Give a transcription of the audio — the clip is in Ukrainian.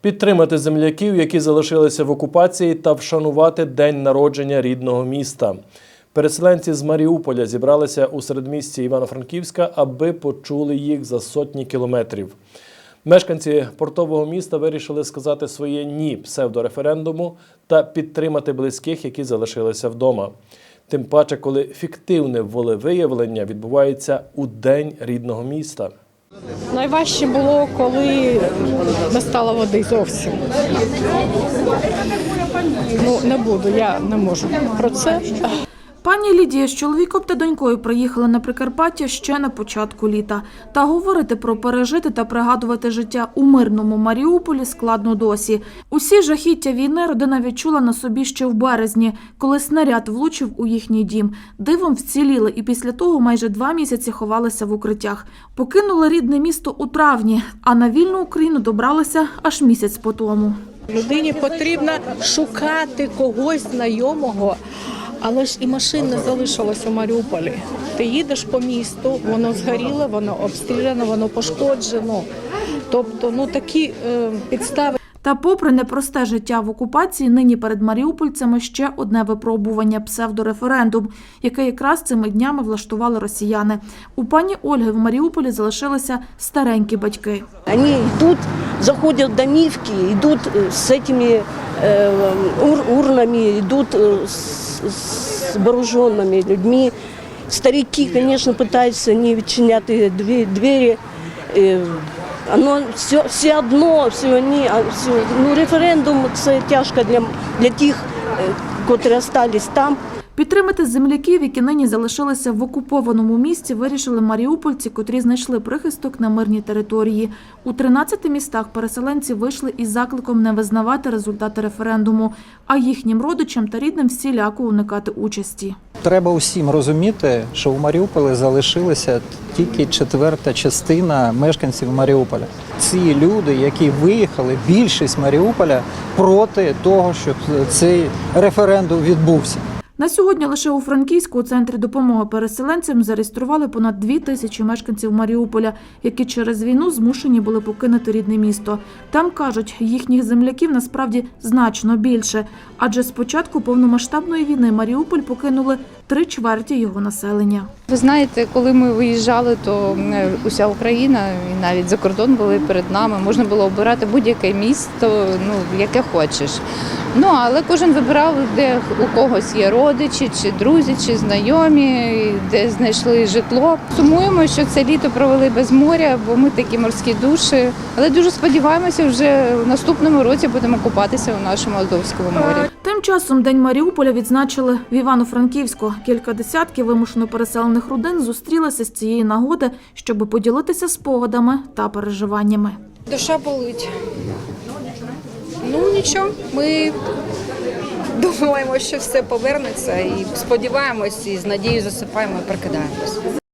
Підтримати земляків, які залишилися в окупації, та вшанувати день народження рідного міста. Переселенці з Маріуполя зібралися у середмісті Івано-Франківська, аби почули їх за сотні кілометрів. Мешканці портового міста вирішили сказати своє ні псевдореферендуму та підтримати близьких, які залишилися вдома. Тим паче, коли фіктивне волевиявлення відбувається у день рідного міста. Найважче було, коли не стало води зовсім. Ну, не буду, я не можу про це. Пані Лідія з чоловіком та донькою приїхали на Прикарпаття ще на початку літа. Та говорити про пережити та пригадувати життя у мирному Маріуполі складно досі. Усі жахіття війни родина відчула на собі ще в березні, коли снаряд влучив у їхній дім. Дивом вціліли і після того майже два місяці ховалися в укриттях. Покинули рідне місто у травні, а на вільну Україну добралися аж місяць по тому. Людині потрібно шукати когось знайомого, але ж і машин не залишилось у Маріуполі. Ти їдеш по місту, воно згоріло, воно обстріляно, воно пошкоджено. Тобто, ну такі е, підстави. Та, попри непросте життя в окупації, нині перед маріупольцями ще одне випробування псевдореферендум, яке якраз цими днями влаштували росіяни. У пані Ольги в Маріуполі залишилися старенькі батьки. Они идут, заходят в домивки, идут э, с этими э, ур- урнами, идут э, с, с вооруженными людьми. Старики, конечно, пытаются не відчиняти дві- двері. Э, Оно все, все одно, все ні, а все. Ну, референдум це тяжко для, для тих, е, котрі остались там. Підтримати земляків, які нині залишилися в окупованому місті, вирішили маріупольці, котрі знайшли прихисток на мирній території. У 13 містах переселенці вийшли із закликом не визнавати результати референдуму, а їхнім родичам та рідним всіляко уникати участі. Треба усім розуміти, що в Маріуполі залишилася тільки четверта частина мешканців Маріуполя. Ці люди, які виїхали, більшість Маріуполя проти того, щоб цей референдум відбувся. На сьогодні лише у Франківську у центрі допомоги переселенцям зареєстрували понад дві тисячі мешканців Маріуполя, які через війну змушені були покинути рідне місто. Там кажуть, їхніх земляків насправді значно більше, адже з початку повномасштабної війни Маріуполь покинули три чверті його населення. Ви знаєте, коли ми виїжджали, то е, уся Україна і навіть за кордон були перед нами. Можна було обирати будь-яке місто, ну яке хочеш. Ну але кожен вибирав, де у когось є родичі, чи друзі, чи знайомі, де знайшли житло. Сумуємо, що це літо провели без моря, бо ми такі морські душі. Але дуже сподіваємося, вже в наступному році будемо купатися у нашому Азовському морі. Тим часом День Маріуполя відзначили в Івано-Франківську. Кілька десятків вимушено переселених родин зустрілися з цієї нагоди, щоб поділитися спогадами та переживаннями. Душа болить. Ну нічого, ми думаємо, що все повернеться і сподіваємось, і з надією засипаємо і прикидаємось.